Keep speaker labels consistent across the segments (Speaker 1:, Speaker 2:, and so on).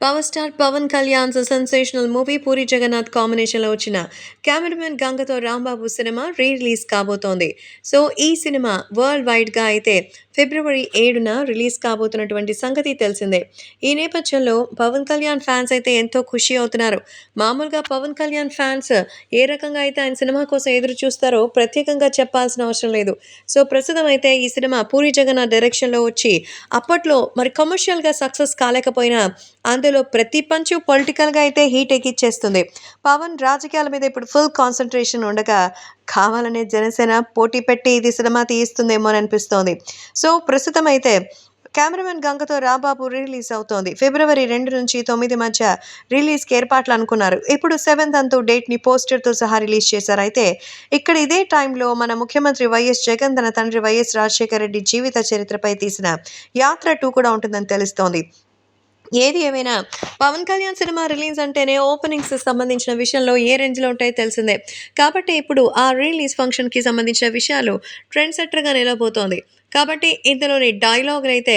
Speaker 1: Power star Pawan Kalyan sensational movie Puri Jagannadh కాంబినేషన్లో వచ్చిన cameraman గంగతో రాంబాబు సినిమా రీ రిలీజ్ కాబోతోంది. సో ఈ సినిమా వరల్డ్ వైడ్గా అయితే ఫిబ్రవరి ఏడున రిలీజ్ కాబోతున్నటువంటి సంగతి తెలిసిందే. ఈ నేపథ్యంలో పవన్ కళ్యాణ్ ఫ్యాన్స్ అయితే ఎంతో ఖుషి అవుతున్నారు. మామూలుగా పవన్ కళ్యాణ్ ఫ్యాన్స్ ఏ రకంగా అయితే ఆయన సినిమా కోసం ఎదురు చూస్తారో ప్రత్యేకంగా చెప్పాల్సిన అవసరం లేదు. సో ప్రస్తుతం అయితే ఈ సినిమా పూరి జగన్నాథ్ డైరెక్షన్లో వచ్చి అప్పట్లో మరి కమర్షియల్గా సక్సెస్ కాలేకపోయినా అందులో ప్రతి పంచు పొలిటికల్గా అయితే హీట్ ఎక్కిచ్చేస్తుంది. పవన్ రాజకీయాల మీద ఇప్పుడు ఫుల్ కాన్సన్ట్రేషన్ ఉండగా కావాలనే జనసేన పోటీ పెట్టి ఇది సినిమా తీయిస్తుందేమో అని అనిపిస్తోంది. సో ప్రస్తుతం అయితే కెమెరామెన్ గంగతో రాబాబు రిలీజ్ అవుతోంది. ఫిబ్రవరి రెండు నుంచి తొమ్మిది మధ్య రిలీజ్కి ఏర్పాట్లు అనుకున్నారు. ఇప్పుడు సెవెంత్ అంతు డేట్ని పోస్టర్తో సహా రిలీజ్ చేశారు. అయితే ఇక్కడ ఇదే టైంలో మన ముఖ్యమంత్రి వైఎస్ జగన్ తన తండ్రి వైఎస్ రాజశేఖర రెడ్డి జీవిత చరిత్రపై తీసిన యాత్ర టూ కూడా ఉంటుందని తెలుస్తోంది. ఏది ఏమైనా పవన్ కళ్యాణ్ సినిమా రిలీజ్ అంటేనే ఓపెనింగ్స్ సంబంధించిన విషయంలో ఏ రేంజ్లో ఉంటాయో తెలిసిందే. కాబట్టి ఇప్పుడు ఆ రిలీజ్ ఫంక్షన్కి సంబంధించిన విషయాలు ట్రెండ్ సెట్టర్గా నిలబోతోంది. కాబట్టి ఇందులోని డైలాగులు అయితే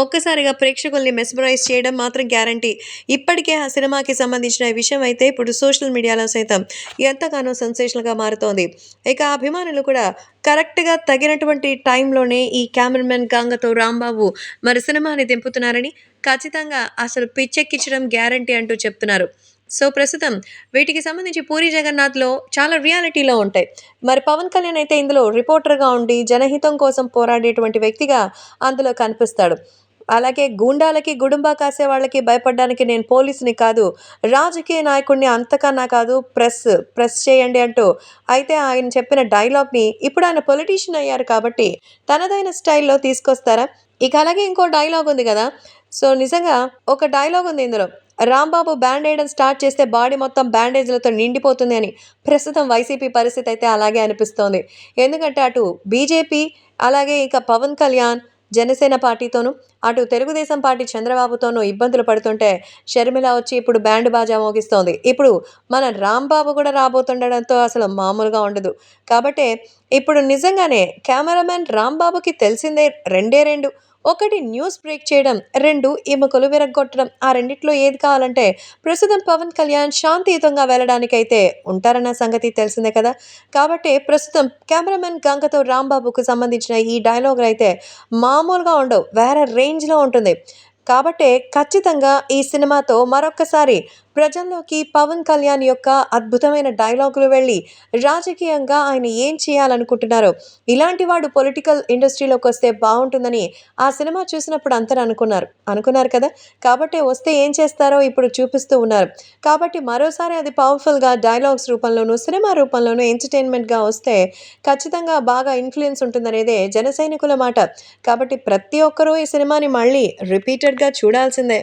Speaker 1: ఒక్కసారిగా ప్రేక్షకుల్ని మెస్మరైజ్ చేయడం మాత్రం గ్యారంటీ. ఇప్పటికే ఆ సినిమాకి సంబంధించిన విషయం అయితే ఇప్పుడు సోషల్ మీడియాలో సైతం ఎంతగానో సెన్సేషన్గా మారుతోంది. ఇక అభిమానులు కూడా కరెక్ట్గా తగినటువంటి టైంలోనే ఈ కెమెరామెన్ గంగతో రాంబాబు మరి సినిమాని దింపుతున్నారని ఖచ్చితంగా అసలు పిచ్చెక్కించడం గ్యారంటీ అంటూ చెప్తున్నారు. సో ప్రస్తుతం వీటికి సంబంధించి పూరి జగన్నాథ్లో చాలా రియాలిటీలో ఉంటాయి. మరి పవన్ కళ్యాణ్ అయితే ఇందులో రిపోర్టర్గా ఉండి జనహితం కోసం పోరాడేటువంటి వ్యక్తిగా అందులో కనిపిస్తాడు. అలాగే గూండాలకి గుడుంబా కాసే వాళ్ళకి భయపడడానికి నేను పోలీసుని కాదు రాజకీయ నాయకుడిని అంతకన్నా కాదు ప్రెస్ ప్రెస్ చేయండి అంటూ అయితే ఆయన చెప్పిన డైలాగ్ని ఇప్పుడు ఆయన పొలిటీషియన్ అయ్యారు కాబట్టి తనదైన స్టైల్లో తీసుకొస్తారా? ఇక అలాగే ఇంకో డైలాగ్ ఉంది కదా సో నిజంగా ఒక డైలాగ్ ఉంది ఇందులో. రాంబాబు బ్యాండ్ వేయడం స్టార్ట్ చేస్తే బాడీ మొత్తం బ్యాండేజ్లతో నిండిపోతుంది అని ప్రస్తుతం వైసీపీ పరిస్థితి అయితే అలాగే అనిపిస్తోంది. ఎందుకంటే అటు బీజేపీ అలాగే ఇక పవన్ కళ్యాణ్ జనసేన పార్టీతోనూ అటు తెలుగుదేశం పార్టీ చంద్రబాబుతోనూ ఇబ్బందులు పడుతుంటే షర్మిల వచ్చి ఇప్పుడు బ్యాండ్ బాజా మోగిస్తోంది. ఇప్పుడు మన రాంబాబు కూడా రాబోతుండడంతో అసలు మామూలుగా ఉండదు. కాబట్టి ఇప్పుడు నిజంగానే కెమెరామెన్ రాంబాబుకి తెలిసిందే రెండే రెండు. ఒకటి న్యూస్ బ్రేక్ చేయడం రెండు ఎముకలు విరగ్గొట్టడం ఆ రెండిట్లో ఏది కావాలంటే ప్రస్తుతం పవన్ కళ్యాణ్ శాంతియుతంగా వెళ్ళడానికైతే ఉంటారన్న సంగతి తెలిసిందే కదా. కాబట్టి ప్రస్తుతం కెమెరామెన్ గంగతో రాంబాబుకు సంబంధించిన ఈ డైలాగులు అయితే మామూలుగా ఉండవు వేరే రేంజ్లో ఉంటుంది. కాబట్టి ఖచ్చితంగా ఈ సినిమాతో మరొక్కసారి ప్రజల్లోకి పవన్ కళ్యాణ్ యొక్క అద్భుతమైన డైలాగులు వెళ్ళి రాజకీయంగా ఆయన ఏం చేయాలనుకుంటున్నారో ఇలాంటి వాడు పొలిటికల్ ఇండస్ట్రీలోకి వస్తే బాగుంటుందని ఆ సినిమా చూసినప్పుడు అంతా అనుకున్నారు అనుకున్నారు కదా? కాబట్టి వస్తే ఏం చేస్తారో ఇప్పుడు చూపిస్తూ ఉన్నారు. కాబట్టి మరోసారి అది పవర్ఫుల్గా డైలాగ్స్ రూపంలోనూ సినిమా రూపంలోనూ ఎంటర్టైన్మెంట్గా వస్తే ఖచ్చితంగా బాగా ఇన్ఫ్లుయెన్స్ ఉంటుందనేదే జన సైనికుల మాట. కాబట్టి ప్రతి ఒక్కరూ ఈ సినిమాని మళ్ళీ రిపీటెడ్గా చూడాల్సిందే.